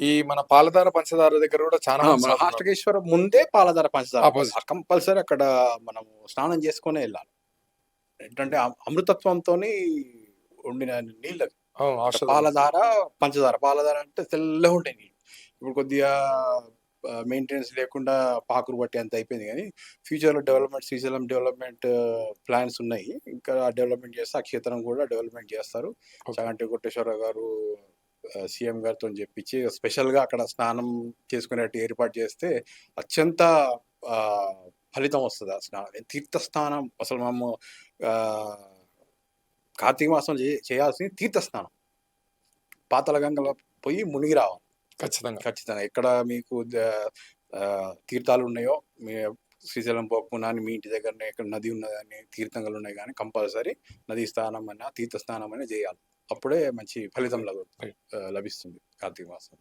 ఈ మన పాలధార పంచదార దగ్గర కూడా చాలా ఆ, మంది పాలధార పంచదార. కంపల్సరీ అక్కడ మనం స్నానం చేసుకునే వెళ్ళాలి. ఏంటంటే అమ- అమృతత్వంతోని ఉండిన నీళ్ళు. పాలధార పంచదార. పాలధార అంటే తెల్లగా ఉంటాయి నీళ్ళు. ఇప్పుడు కొద్దిగా మెయింటెనెన్స్ లేకుండా పాకురు బట్టి అంత అయిపోయింది కానీ ఫ్యూచర్లో డెవలప్మెంట్ శ్రీశైలం డెవలప్మెంట్ ప్లాన్స్ ఉన్నాయి. ఇంకా డెవలప్మెంట్ చేస్తే ఆ క్షేత్రం కూడా డెవలప్మెంట్ చేస్తారు. చాగంటి కొట్టేశ్వరరావు గారు సీఎం గారితో చెప్పించి స్పెషల్గా అక్కడ స్నానం చేసుకునేట్టు ఏర్పాటు చేస్తే అత్యంత ఫలితం వస్తుంది ఆ స్నానం. తీర్థస్నానం అసలు మనము ఆ, కార్తీక మాసం చేయాల్సింది తీర్థస్నానం పాతల గంగలో పోయి మునిగి రావాలి. ఖచ్చితంగా. ఖచ్చితంగా. ఎక్కడ మీకు తీర్థాలు ఉన్నాయో మీ శ్రీశైలం పోకుండా మీ ఇంటి దగ్గరనే ఎక్కడ నది ఉన్నదని తీర్థంగా ఉన్నాయి కానీ కంపల్సరీ నది స్నానం అయినా తీర్థ స్నానం అయినా చేయాలి. అప్పుడే మంచి ఫలితం లభిస్తుంది కార్తీక మాసం.